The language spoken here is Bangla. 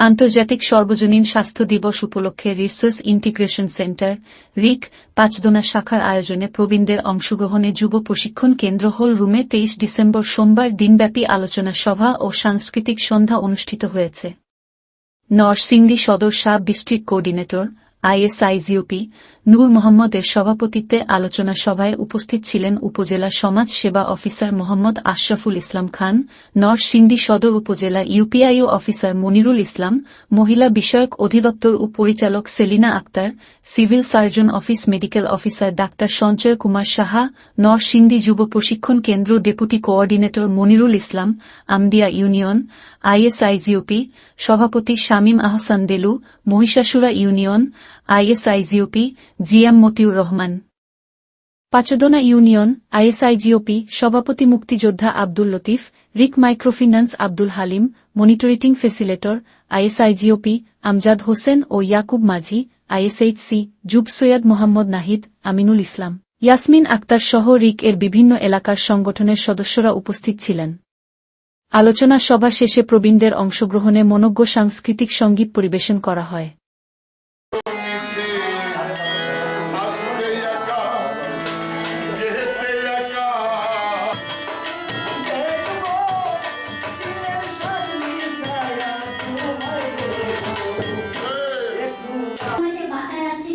আন্তর্জাতিক সর্বজনীন স্বাস্থ্য দিবস উপলক্ষে research integration centre, RIC, Panchdona শাখার আয়োজনে প্রবীণদের অংশগ্রহণে যুব প্রশিক্ষণ কেন্দ্র হল রুমে তেইশ ডিসেম্বর সোমবার দিনব্যাপী আলোচনা সভা ও সাংস্কৃতিক সন্ধ্যা অনুষ্ঠিত হয়েছে। Narsingdi Sadar sub district coordinator ISIGOP Nur মোহাম্মদের সভাপতিত্বে আলোচনা সভায় উপস্থিত ছিলেন উপজেলা সমাজ সেবা অফিসার মোহাম্মদ আশরাফুল ইসলাম খান, নরসিংদী সদর উপজেলা ইউপিআইও অফিসার মনিরুল ইসলাম, মহিলা বিষয়ক অধিদপ্তর ও পরিচালক Selina Akter, civil surgeon office medical officer doctor সঞ্চয় কুমার সাহা, নরসিংদী যুব প্রশিক্ষণ কেন্দ্র deputy coordinator Monirul Islam, Amdia union ISIGOP সভাপতি Shamim Ahsan Delu, Mohishasura union ISIGOP, GM Motiur Rahman. Panchdona union, ISIGOP, সভাপতি মুক্তিযোদ্ধা Abdul Latif, RIC microfinance Abdul Halim, monitoring facilitator, ISIGOP, Amjad Hossain ও ইয়াকুব মাঝি, আইএসএইচসি, জুব সৈয়দ মোহাম্মদ নাহিদ, আমিনুল ইসলাম। ইয়াসমিন আক্তার সহ রিক এর বিভিন্ন এলাকার সংগঠনের সদস্যরা উপস্থিত ছিলেন। আলোচনা সভা শেষে প্রবীণদের অংশগ্রহণে মনজ্ঞ সাংস্কৃতিক সংগীত পরিবেশন করা হয়। বাসায় আসছে